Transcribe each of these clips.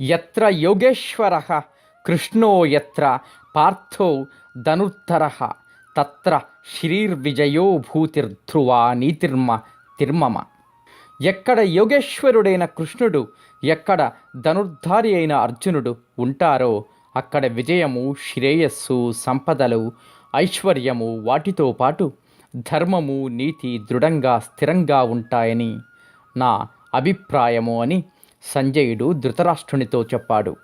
ఎత్ర యోగేశ్వర? కృష్ణో ఎత్ర పార్థో ధనుర్ధర? తత్ర శ్రీర్విజయో భూతిర్ధ్రువా నీతిర్మ తిర్మమ. ఎక్కడ యోగేశ్వరుడైన కృష్ణుడు ఎక్కడ ధనుర్ధారి అయిన అర్జునుడు ఉంటారో అక్కడ విజయము శ్రేయస్సు సంపదలు ఐశ్వర్యము వాటితో పాటు ధర్మము నీతి దృఢంగా స్థిరంగా ఉంటాయని నా అభిప్రాయము అని సంజయుడు ధృతరాష్ట్రునితో చెప్పాడు.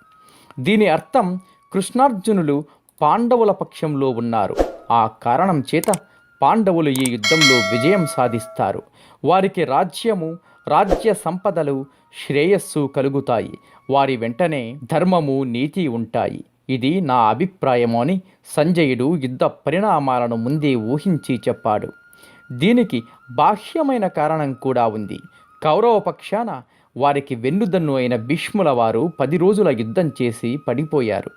దీని అర్థం కృష్ణార్జునులు పాండవుల పక్షంలో ఉన్నారు. ఆ కారణం చేత పాండవులు ఈ యుద్ధంలో విజయం సాధిస్తారు. వారికి రాజ్యము రాజ్య సంపదలు శ్రేయస్సు కలుగుతాయి. వారి వెంటనే ధర్మము నీతి ఉంటాయి. ఇది నా అభిప్రాయము అని సంజయుడు యుద్ధ పరిణామాలను ముందే ఊహించి చెప్పాడు. దీనికి బాహ్యమైన కారణం కూడా ఉంది. కౌరవ పక్షాన వారికి వెన్నుదన్ను అయిన భీష్ముల వారు పది రోజుల యుద్ధం చేసి పడిపోయారు.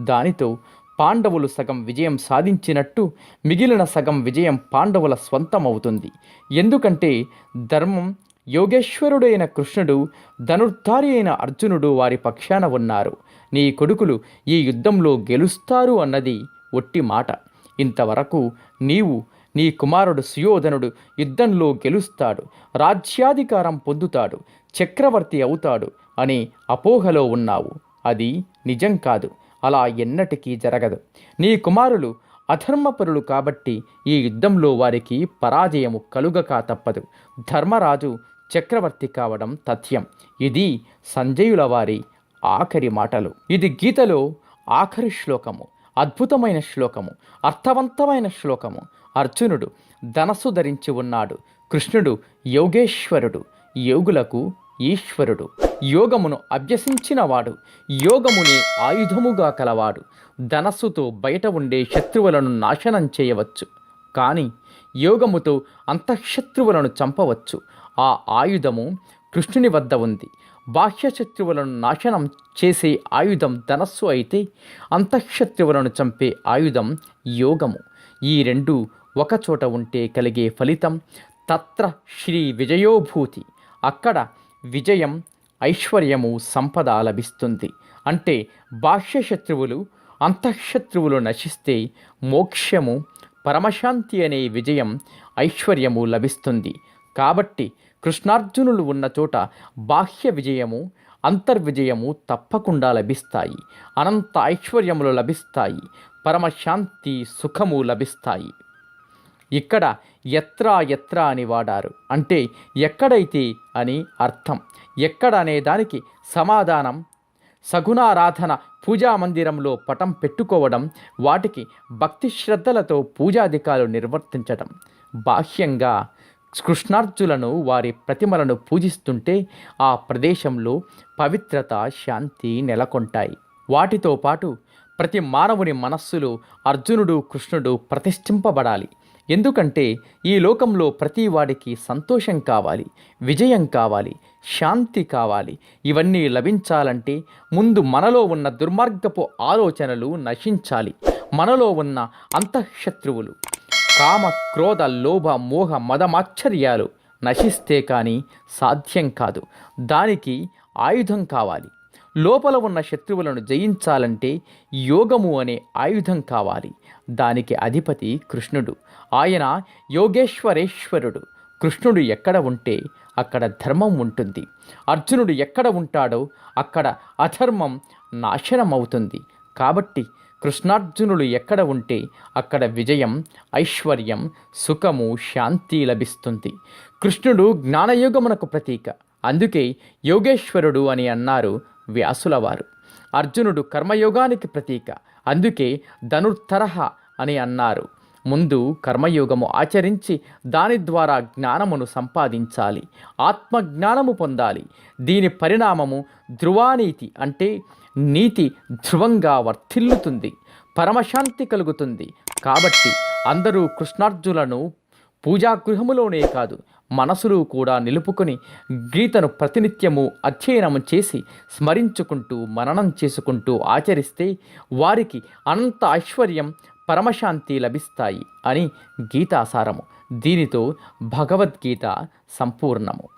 దానితో పాండవులు సగం విజయం సాధించినట్టు మిగిలిన సగం విజయం పాండవుల స్వంతమవుతుంది. ఎందుకంటే ధర్మం యోగేశ్వరుడైన కృష్ణుడు ధనుర్ధారి అయిన అర్జునుడు వారి పక్షాన ఉన్నారు. నీ కొడుకులు ఈ యుద్ధంలో గెలుస్తారు అన్నది ఒట్టి మాట ఇంతవరకు నీవు నీ కుమారుడు సుయోధనుడు యుద్ధంలో గెలుస్తాడు రాజ్యాధికారం పొందుతాడు చక్రవర్తి అవుతాడు అనే అపోహలో ఉన్నావు. అది నిజం కాదు అలా ఎన్నటికీ జరగదు. నీ కుమారులు అధర్మపరులు కాబట్టి ఈ యుద్ధంలో వారికి పరాజయము కలుగక తప్పదు. ధర్మరాజు చక్రవర్తి కావడం తథ్యం. ఇది సంజయుల వారి ఆఖరి మాటలు. ఇది గీతలో ఆఖరి శ్లోకము. అద్భుతమైన శ్లోకము అర్థవంతమైన శ్లోకము. అర్జునుడు ధనస్సు ధరించి ఉన్నాడు. కృష్ణుడు యోగేశ్వరుడు యోగులకు ఈశ్వరుడు. యోగమును అభ్యసించినవాడు యోగముని ఆయుధముగా కలవాడు. ధనస్సుతో బయట ఉండే శత్రువులను నాశనం చేయవచ్చు. కానీ యోగముతో అంతఃశత్రువులను చంపవచ్చు. ఆ ఆయుధము కృష్ణుని వద్ద ఉంది. బాహ్య శత్రువులను నాశనం చేసే ఆయుధం ధనస్సు అయితే అంతఃశత్రువులను చంపే ఆయుధం యోగము. ఈ రెండు ఒకచోట ఉంటే కలిగే ఫలితం తత్ర శ్రీ విజయోభూతి. అక్కడ విజయం ఐశ్వర్యము సంపద లభిస్తుంది. అంటే బాహ్య శత్రువులు అంతఃశత్రువులు నశిస్తే మోక్షము పరమశాంతి అనే విజయం ఐశ్వర్యము లభిస్తుంది. కాబట్టి కృష్ణార్జునులు ఉన్న చోట బాహ్య విజయము అంతర్విజయము తప్పకుండా లభిస్తాయి. అనంత ఐశ్వర్యములు లభిస్తాయి. పరమశాంతి సుఖము లభిస్తాయి. ఇక్కడ ఎత్రా ఎత్రా అని వాడారు. అంటే ఎక్కడైతే అని అర్థం. ఎక్కడ అనే దానికి సమాధానం సగుణారాధన పూజా మందిరంలో పటం పెట్టుకోవడం వాటికి భక్తి శ్రద్ధలతో పూజాధికాలు నిర్వర్తించడం. బాహ్యంగా కృష్ణార్జులను వారి ప్రతిమలను పూజిస్తుంటే ఆ ప్రదేశంలో పవిత్రత శాంతి నెలకొంటాయి. వాటితో పాటు ప్రతి మానవుని మనస్సులో అర్జునుడు కృష్ణుడు ప్రతిష్ఠింపబడాలి. ఎందుకంటే ఈ లోకంలో ప్రతి వాడికి సంతోషం కావాలి విజయం కావాలి శాంతి కావాలి. ఇవన్నీ లభించాలంటే ముందు మనలో ఉన్న దుర్మార్గపు ఆలోచనలు నశించాలి. మనలో ఉన్న అంతఃశత్రువులు కామ క్రోధ లోభ మోహ మదమాశ్చర్యాలు నశిస్తే కానీ సాధ్యం కాదు. దానికి ఆయుధం కావాలి. లోపల ఉన్న శత్రువులను జయించాలంటే యోగము అనే ఆయుధం కావాలి. దానికి అధిపతి కృష్ణుడు. ఆయన యోగేశ్వరేశ్వరుడు. కృష్ణుడు ఎక్కడ ఉంటే అక్కడ ధర్మం ఉంటుంది. అర్జునుడు ఎక్కడ ఉంటాడో అక్కడ అధర్మం నాశనం అవుతుంది కాబట్టి కృష్ణార్జునులు ఎక్కడ ఉంటే అక్కడ విజయం ఐశ్వర్యం సుఖము శాంతి లభిస్తుంది. కృష్ణుడు జ్ఞానయోగమునకు ప్రతీక. అందుకే యోగేశ్వరుడు అని అన్నారు వ్యాసుల వారు అర్జునుడు కర్మయోగానికి ప్రతీక. అందుకే ధనుర్తరహ అని అన్నారు. ముందు కర్మయోగము ఆచరించి దాని ద్వారా జ్ఞానమును సంపాదించాలి. ఆత్మజ్ఞానము పొందాలి. దీని పరిణామము ధ్రువానీతి అంటే నీతి ధ్రువంగా వర్ధిల్లుతుంది పరమశాంతి కలుగుతుంది. కాబట్టి అందరూ కృష్ణార్జులను పూజాగృహములోనే కాదు మనసులు కూడా నిలుపుకొని గీతను ప్రతినిత్యము అధ్యయనం చేసి స్మరించుకుంటూ మననం చేసుకుంటూ ఆచరిస్తే వారికి అనంత ఐశ్వర్యం పరమశాంతి లభిస్తాయి అని గీతాసారము. దీనితో భగవద్గీత సంపూర్ణము.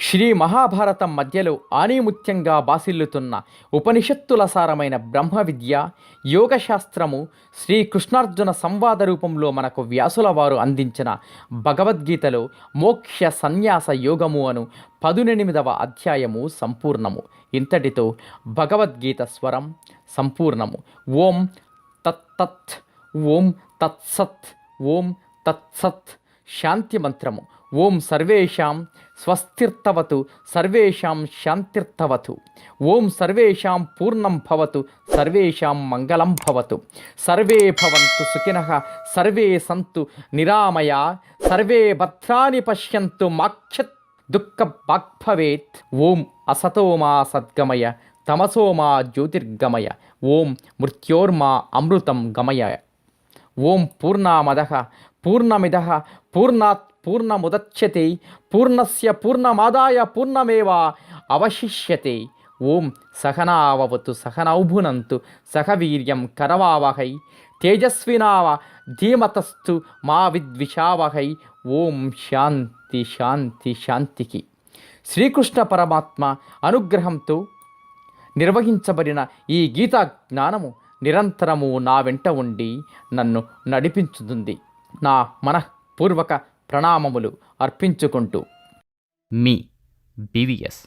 శ్రీ మహాభారతం మధ్యలో ఆనిముత్యంగా బాసిల్లుతున్న ఉపనిషత్తుల సారమైన బ్రహ్మ విద్య యోగశాస్త్రము శ్రీకృష్ణార్జున సంవాద రూపంలో మనకు వ్యాసుల వారు అందించిన భగవద్గీతలో మోక్ష సన్యాస యోగము అను పదునెనిమిదవ అధ్యాయము సంపూర్ణము. ఇంతటితో భగవద్గీత స్వరం సంపూర్ణము. ఓం తత్తత్ ఓం తత్సత్ ఓం తత్సత్. శాంతి మంత్రము. ఓం సర్వేషాం స్వస్తిర్తవతు సర్వేషాం శాంతిర్థవతు ఓం సర్వేషాం పూర్ణం భవతు సర్వేషాం మంగళం భవతు. సర్వే భవంతు సుఖిన సర్వే సంతు నిరామయ సర్వే భద్రాని పశ్యంతు మాక్షత్ దుఃఖ భవేత్ ఓం అసతోమా సద్గమయ తమసోమా జ్యోతిర్గమయ ఓం మృత్యోర్మా అమృతం గమయ. ఓం పూర్ణామద పూర్ణమిద పూర్ణాత్ పూర్ణముదచ్యతే పూర్ణస్య పూర్ణమాదాయ పూర్ణమేవ అవశిష్యతే ఓం సహనావవతు సహనౌభునంతు సహవీర్యం కరవావహై తేజస్వినావ ధీమతస్థు మా విద్విషావహై ఓం శాంతి శాంతి శాంతికి శ్రీకృష్ణ పరమాత్మ అనుగ్రహంతో నిర్వహించబడిన ఈ గీతా జ్ఞానము నిరంతరము నా వెంట ఉండి నన్ను నడిపించుతుంది నా మనఃపూర్వక ప్రణామములు అర్పించుకుంటూ మీ బీవీఎస్.